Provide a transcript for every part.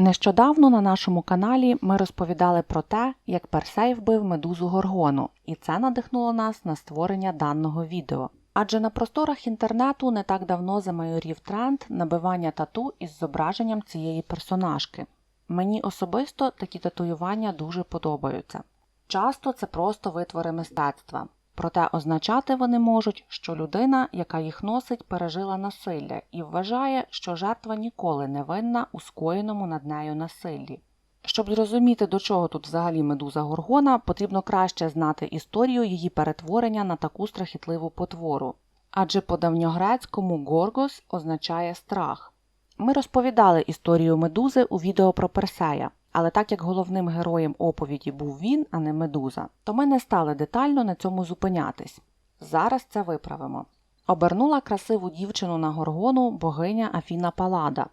Нещодавно на нашому каналі ми розповідали про те, як Персей вбив медузу Горгону, і це надихнуло нас на створення даного відео. Адже на просторах інтернету не так давно замайорів тренд набивання тату із зображенням цієї персонажки. Мені особисто такі татуювання дуже подобаються. Часто це просто витвори мистецтва, проте означати вони можуть, що людина, яка їх носить, пережила насилля і вважає, що жертва ніколи не винна у скоєному над нею насиллі. Щоб зрозуміти, до чого тут взагалі медуза Горгона, потрібно краще знати історію її перетворення на таку страхітливу потвору. Адже по давньогрецькому горгос означає страх. Ми розповідали історію медузи у відео про Персея, але так як головним героєм оповіді був він, а не медуза, то ми не стали детально на цьому зупинятись. Зараз це виправимо. Обернула красиву дівчину на горгону богиня Афіна Палада.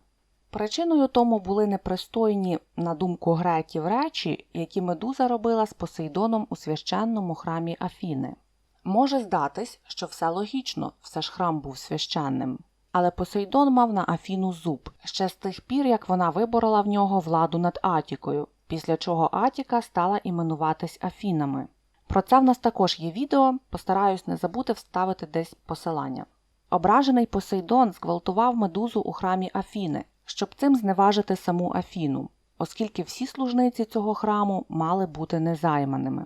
Причиною тому були непристойні, на думку греків, речі, які медуза робила з Посейдоном у священному храмі Афіни. Може здатись, що все логічно, все ж храм був священним. Але Посейдон мав на Афіну зуб ще з тих пір, як вона виборола в нього владу над Атікою, після чого Атіка стала іменуватись Афінами. Про це в нас також є відео, постараюсь не забути вставити десь посилання. Ображений Посейдон зґвалтував медузу у храмі Афіни, щоб цим зневажити саму Афіну, оскільки всі служниці цього храму мали бути незайманими.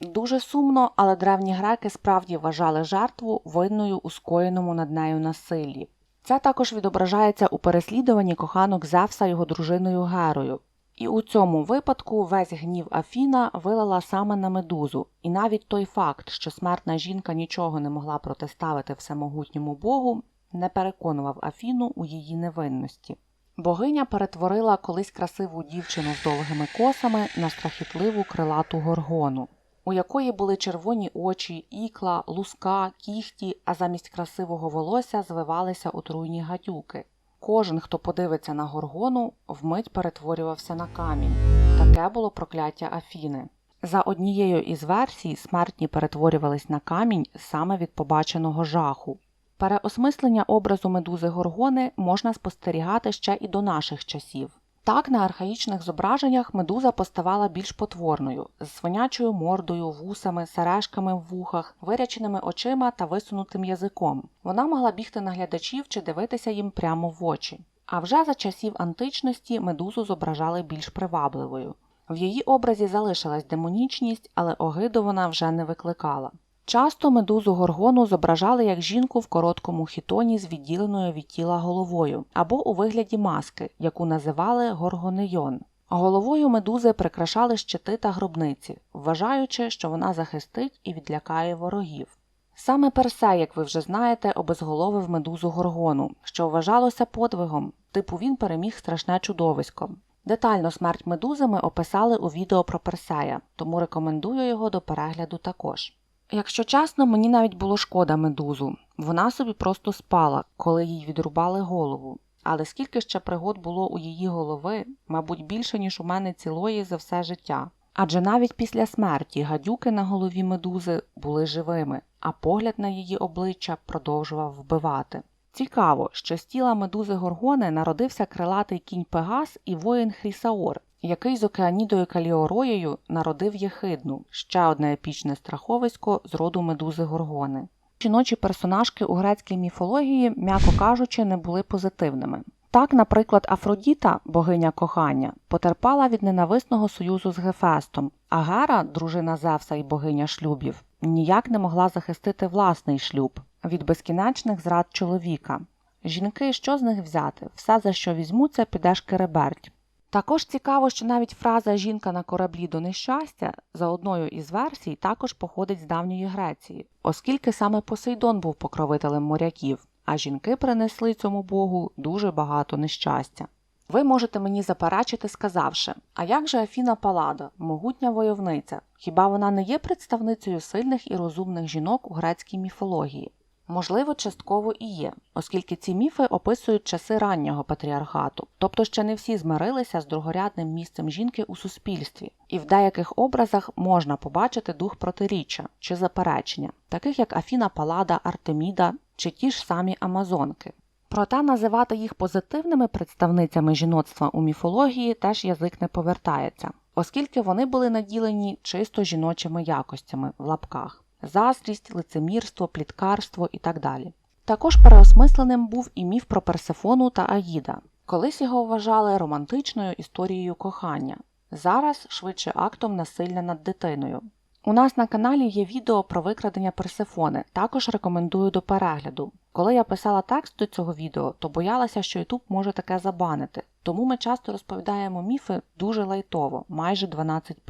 Дуже сумно, але древні греки справді вважали жертву винною у скоєному над нею насиллі. Це також відображається у переслідуванні коханок Зевса його дружиною Герою. І у цьому випадку весь гнів Афіна вилила саме на медузу, і навіть той факт, що смертна жінка нічого не могла протиставити всемогутньому богу, не переконував Афіну у її невинності. Богиня перетворила колись красиву дівчину з довгими косами на страхітливу крилату горгону, у якої були червоні очі, ікла, луска, кіхті, а замість красивого волосся звивалися отруйні гадюки. Кожен, хто подивиться на горгону, вмить перетворювався на камінь. Таке було прокляття Афіни. За однією із версій, смертні перетворювались на камінь саме від побаченого жаху. Переосмислення образу медузи Горгони можна спостерігати ще і до наших часів. Так, на архаїчних зображеннях медуза поставала більш потворною, з свинячою мордою, вусами, сережками в вухах, виряченими очима та висунутим язиком. Вона могла бігти на глядачів чи дивитися їм прямо в очі. А вже за часів античності медузу зображали більш привабливою. В її образі залишилась демонічність, але огиду вона вже не викликала. Часто медузу горгону зображали як жінку в короткому хітоні з відділеною від тіла головою або у вигляді маски, яку називали горгонейон. Головою медузи прикрашали щити та гробниці, вважаючи, що вона захистить і відлякає ворогів. Саме Персей, як ви вже знаєте, обезголовив медузу горгону, що вважалося подвигом, типу він переміг страшне чудовисько. Детально смерть медузи ми описали у відео про Персея, тому рекомендую його до перегляду також. Якщо чесно, мені навіть було шкода медузу. Вона собі просто спала, коли їй відрубали голову. Але скільки ще пригод було у її голови, мабуть, більше, ніж у мене цілої за все життя. Адже навіть після смерті гадюки на голові медузи були живими, а погляд на її обличчя продовжував вбивати. Цікаво, що з тіла медузи Горгони народився крилатий кінь Пегас і воїн Хрісаор, який з Океанідою Каліороєю народив Єхидну, ще одне епічне страховисько з роду медузи Горгони. Жіночі персонажки у грецькій міфології, м'яко кажучи, не були позитивними. Так, наприклад, Афродіта, богиня кохання, потерпала від ненависного союзу з Гефестом, а Гера, дружина Зевса і богиня шлюбів, ніяк не могла захистити власний шлюб від безкінечних зрад чоловіка. Жінки, що з них взяти? Все, за що візьмуться, підеш кереберть. Також цікаво, що навіть фраза жінка на кораблі до нещастя за одною із версій також походить з давньої Греції, оскільки саме Посейдон був покровителем моряків, а жінки принесли цьому богу дуже багато нещастя. Ви можете мені заперечити, сказавши, а як же Афіна Палада, могутня войовниця? Хіба вона не є представницею сильних і розумних жінок у грецькій міфології? Можливо, частково і є, оскільки ці міфи описують часи раннього патріархату, тобто ще не всі змирилися з другорядним місцем жінки у суспільстві, і в деяких образах можна побачити дух протиріччя чи заперечення, таких як Афіна Палада, Артеміда чи ті ж самі Амазонки. Проте називати їх позитивними представницями жіноцтва у міфології теж язик не повертається, оскільки вони були наділені чисто жіночими якостями в лапках заздрість, лицемірство, пліткарство і так далі. Також переосмисленим був і міф про Персефону та Аїда. Колись його вважали романтичною історією кохання, зараз швидше актом насилля над дитиною. У нас на каналі є відео про викрадення Персефони, також рекомендую до перегляду. Коли я писала текст до цього відео, то боялася, що YouTube може таке забанити, тому ми часто розповідаємо міфи дуже лайтово, майже 12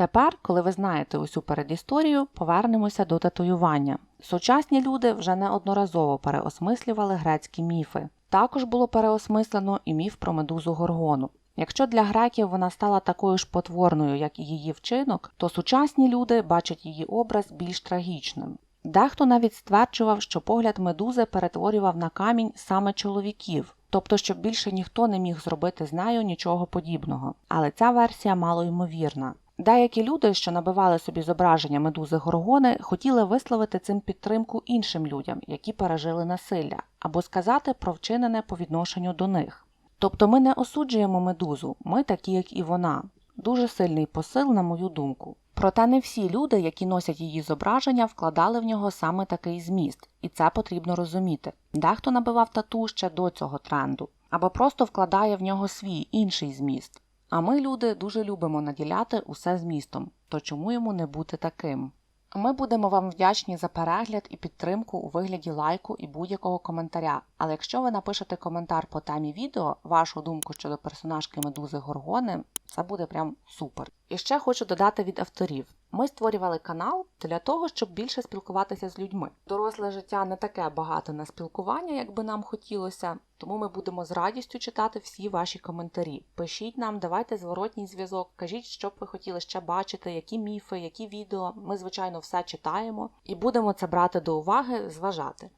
Тепер, коли ви знаєте усю передісторію, повернемося до татуювання. Сучасні люди вже неодноразово переосмислювали грецькі міфи. Також було переосмислено і міф про медузу Горгону. Якщо для греків вона стала такою ж потворною, як і її вчинок, то сучасні люди бачать її образ більш трагічним. Дехто навіть стверджував, що погляд медузи перетворював на камінь саме чоловіків, тобто щоб більше ніхто не міг зробити з нею нічого подібного. Але ця версія мало ймовірна. Деякі люди, що набивали собі зображення медузи Горгони, хотіли висловити цим підтримку іншим людям, які пережили насилля, або сказати про вчинене по відношенню до них. Тобто ми не осуджуємо медузу, ми такі, як і вона. Дуже сильний посил, на мою думку. Проте не всі люди, які носять її зображення, вкладали в нього саме такий зміст, і це потрібно розуміти. Дехто набивав тату ще до цього тренду, або просто вкладає в нього свій інший зміст. А ми, люди, дуже любимо наділяти усе змістом, то чому йому не бути таким? Ми будемо вам вдячні за перегляд і підтримку у вигляді лайку і будь-якого коментаря. Але якщо ви напишете коментар по темі відео, вашу думку щодо персонажки медузи Горгони, це буде прям супер. І ще хочу додати від авторів. Ми створювали канал для того, щоб більше спілкуватися з людьми. Доросле життя не таке багато на спілкування, як би нам хотілося, тому ми будемо з радістю читати всі ваші коментарі. Пишіть нам, давайте зворотній зв'язок, кажіть, що б ви хотіли ще бачити, які міфи, які відео. Ми, звичайно, все читаємо і будемо це брати до уваги, зважати.